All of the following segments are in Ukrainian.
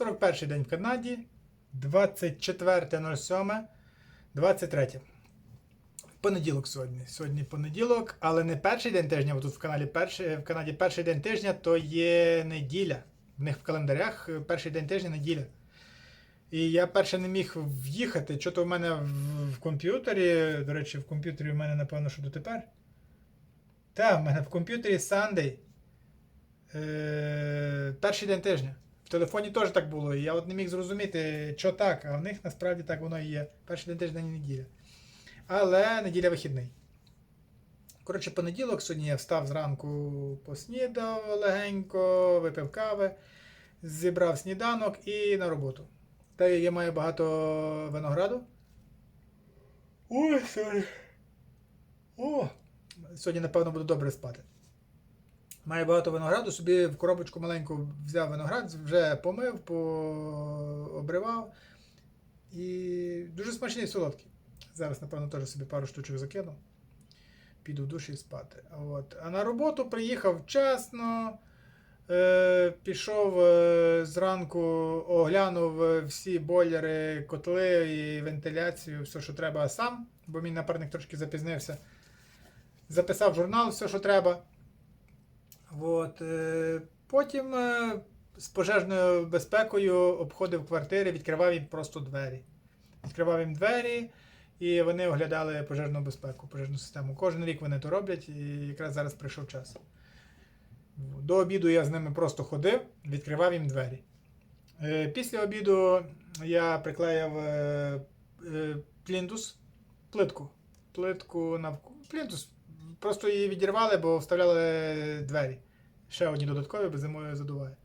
41 день в Канаді, 24.07.23. Понеділок сьогодні. Сьогодні понеділок, але не перший день тижня, бо тут в, каналі перший, в Канаді перший день тижня то є неділя. В них в календарях перший день тижня неділя. І я перше не міг в'їхати. Що то в мене в, в комп'ютері. До речі, в комп'ютері в мене, напевно, що дотепер. Так, в мене в комп'ютері Sunday. Е, перший день тижня. Телефоні теж так було. Я от не міг зрозуміти, що так, а в них насправді так воно і є. Перший день тижня не неділя. Але неділя вихідний. Коротше, понеділок сьогодні я встав зранку, поснідав легенько, випив кави, зібрав сніданок і на роботу. Та я маю багато винограду. Ой, сорі. О! Сьогодні, напевно, буду добре спати. Маю багато винограду, собі в коробочку маленьку взяв виноград, вже помив, пообривав. І дуже смачний і солодкий. Зараз, напевно, теж собі пару штучок закину. Піду в душ і спати. От. А на роботу приїхав вчасно. Е, пішов е, зранку, оглянув всі бойлери, котли і вентиляцію, все, що треба сам, бо мій напарник трошки запізнився. Записав журнал все, що треба. От, е, потім е, з пожежною безпекою обходив квартири, відкривав їм просто двері. Відкривав їм двері, і вони оглядали пожежну безпеку, пожежну систему. Кожен рік вони то роблять, і якраз зараз прийшов час. До обіду я з ними просто ходив, відкривав їм двері. Е, Після обіду я приклеїв плінтус, плитку. Плитку на плінтус. Просто її відірвали, бо вставляли двері. Ще одні додаткові, бо зимою задуває.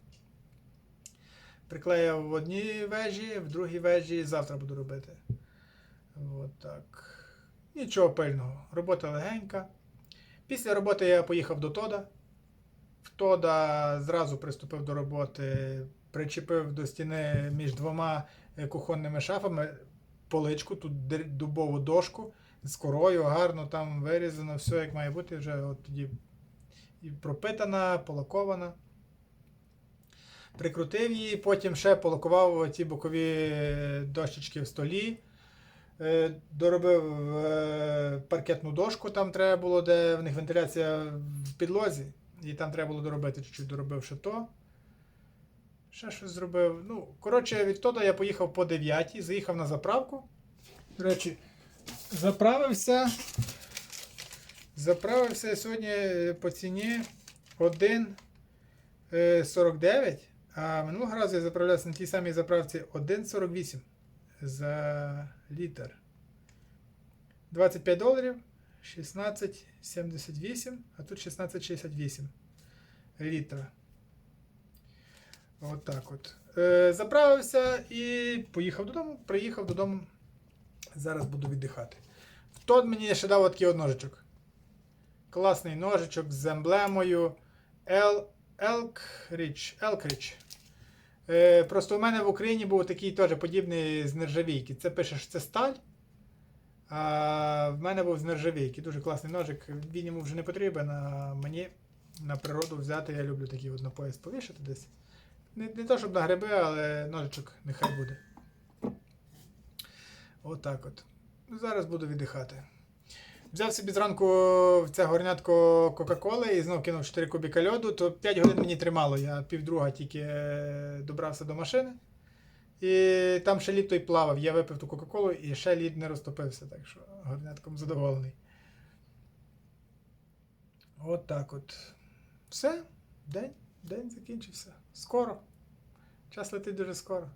Приклеїв в одній вежі, в другій вежі завтра буду робити. От так. Нічого пильного. Робота легенька. Після роботи я поїхав до Тода. В Тода зразу приступив до роботи, причепив до стіни між двома кухонними шафами поличку, тут дубову дошку з корою, гарно там вирізано, все як має бути, вже от тоді і пропитана, полакована. Прикрутив її, потім ще полакував ті бокові е, дощечки в столі. Е, Доробив е, паркетну дошку, там треба було, де в них вентиляція в підлозі. І там треба було доробити чуть-чуть, доробив ще то. Ще щось зробив. Ну, коротше, від того я поїхав по 9, заїхав на заправку. До речі, заправився. Заправився сьогодні е, по ціні 1,49. А минулого разу я заправлявся на тій самій заправці 1,48 за літр. 25 доларів, 16,78, а тут 16,68 літра. Отак от. Е, заправився і поїхав додому. Приїхав додому. Зараз буду віддихати. Тот мені ще дав такий ножичок. Класний ножичок з емблемою El- Elkridge. Elkridge. Е, просто у мене в Україні був такий теж подібний з нержавійки. Це пише, що це сталь. А в мене був з нержавійки. Дуже класний ножик. Він йому вже не потрібен, а мені на природу взяти. Я люблю такий от на пояс повішати десь. Не, не то, щоб на гриби, але ножичок нехай буде. Отак от. Ну, зараз буду віддихати. Взяв собі зранку це горнятко Кока-Коли і знов кинув 4 кубіка льоду, то 5 годин мені тримало. Я півдруга тільки е, добрався до машини. І там ще лід той плавав. Я випив ту Кока-Колу і ще лід не розтопився, так що горнятком задоволений. От так от. Все. День. День закінчився. Скоро. Час летить дуже скоро.